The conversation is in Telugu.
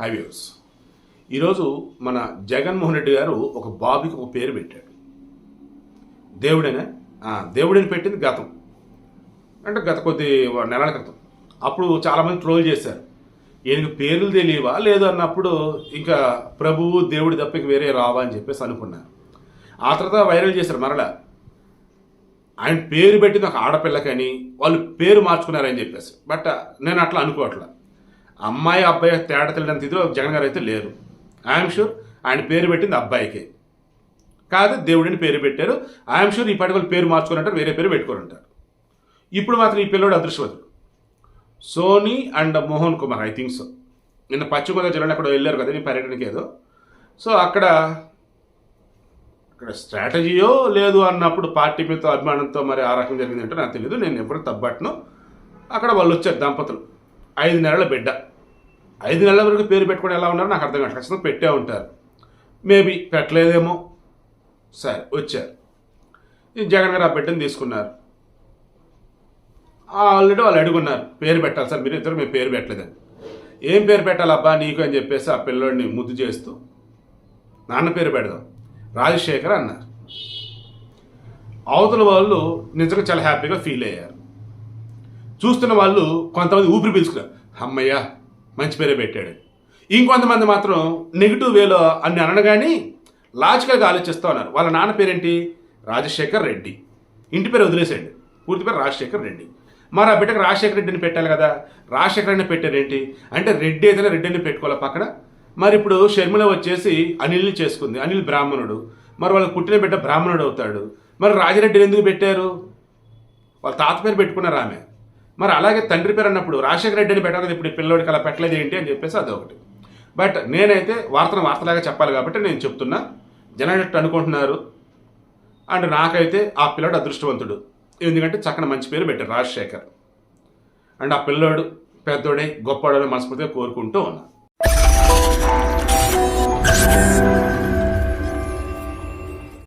హైవేస్. ఈరోజు మన జగన్మోహన్ రెడ్డి గారు ఒక బాబుకి ఒక పేరు పెట్టాడు. దేవుడేనా దేవుడిని పెట్టింది గతం. అంటే గత కొద్ది నెలల క్రితం. అప్పుడు చాలామంది ట్రోల్ చేశారు. ఈయనకి పేర్లు తెలియవా? లేదు అన్నప్పుడు ఇంకా ప్రభువు దేవుడి తప్ప వేరే రావా అని చెప్పేసి అనుకున్నారు. ఆ తర్వాత వైరల్ చేశారు మరలా. ఆయన పేరు పెట్టింది ఒక ఆడపిల్లకని వాళ్ళు పేరు మార్చుకున్నారని చెప్పేసి. బట్ నేను అట్లా అనుకోవట్లా. అమ్మాయి అబ్బాయి తేడా తెలియడం ఇదిలో జగన్ గారు అయితే లేరు. ఐఎమ్ షూర్ ఆయన పేరు పెట్టింది అబ్బాయికి. కాదు దేవుడిని పేరు పెట్టారు. ఐఎమ్ షూర్ ఈ పాటి వాళ్ళు పేరు అంటారు వేరే పేరు పెట్టుకొని ఉంటారు ఇప్పుడు మాత్రం ఈ పిల్లోడు అదృష్టవంతుడు. Soni and Mohan Kumar I think so నిన్న పశ్చిమ గోదావరి జిల్లాలో అక్కడ వెళ్ళారు కదా నీ పర్యటనకి ఏదో. సో అక్కడ అక్కడ స్ట్రాటజీయో లేదు అన్నప్పుడు పార్టీ మీద అభిమానంతో మరి ఆ రకం జరిగిందంటే నాకు తెలియదు నేను ఎప్పుడు తప్పట్ను అక్కడ వాళ్ళు వచ్చారు దంపతులు. ఐదు నెలల బిడ్డ. ఐదు నెలల వరకు పేరు పెట్టుకుని ఎలా ఉన్నారో నాకు అర్థం కాదు. ఖచ్చితంగా పెట్టే ఉంటారు. మేబీ పెట్టలేదేమో. సరే వచ్చారు. జగన్ గారు ఆ బిడ్డను తీసుకున్నారు. ఆల్రెడీ వాళ్ళు అడుగున్నారు పేరు పెట్టాలి సార్ మీరు ఇద్దరు మేము పేరు పెట్టలేదని. ఏం పేరు పెట్టాలి అబ్బా నీకు అని చెప్పేసి ఆ పిల్లోడిని ముద్దు చేస్తూ నాన్న పేరు పెడదాం రాజశేఖర్ అన్నారు. అవతల వాళ్ళు నిజంగా చాలా హ్యాపీగా ఫీల్ అయ్యారు. చూస్తున్న వాళ్ళు కొంతమంది ఊపిరి పీల్చుకున్నారు. అమ్మయ్య మంచి పేరే పెట్టాడు. ఇంకొంతమంది మాత్రం నెగిటివ్ వేలో అన్ని అనగానే లాజికల్గా ఆలోచిస్తూ ఉన్నారు. వాళ్ళ నాన్న పేరేంటి? రాజశేఖర్ రెడ్డి. ఇంటి పేరు వదిలేసేయండి. పూర్తి పేరు రాజశేఖర్ రెడ్డి. మరి ఆ బిడ్డకు రాజశేఖర్ రెడ్డిని పెట్టాలి కదా? రాజశేఖర్ రెడ్డిని పెట్టారేంటి అంటే రెడ్డి ఏదైనా రెడ్డిని పెట్టుకోవాలి పక్కన? మరి ఇప్పుడు షర్మిల వచ్చేసి అనిల్ని చేసుకుంది. అనిల్ బ్రాహ్మణుడు. మరి వాళ్ళు పుట్టిన బిడ్డ బ్రాహ్మణుడు అవుతాడు. మరి రాజరెడ్డిని ఎందుకు పెట్టారు? వాళ్ళ తాత పేరు పెట్టుకున్నారు ఆమె. మరి అలాగే తండ్రి పేరు అన్నప్పుడు రాజశేఖర రెడ్డిని పెట్టాలి ఇప్పుడు పిల్లోడికి అలా పెట్టలేదు ఏంటి అని చెప్పేసి అదొకటి బట్ నేనైతే వార్తను వార్తలాగా చెప్పాలి కాబట్టి నేను చెప్తున్నా. జనాలు అనుకుంటున్నారు? అండ్ నాకైతే ఆ పిల్లోడు అదృష్టవంతుడు. ఎందుకంటే చక్కని మంచి పేరు పెట్టారు రాజశేఖర్. అండ్ ఆ పిల్లోడు పెద్దోడే గొప్పవాడని మనస్ఫూర్తిగా కోరుకుంటూ ఉన్నా.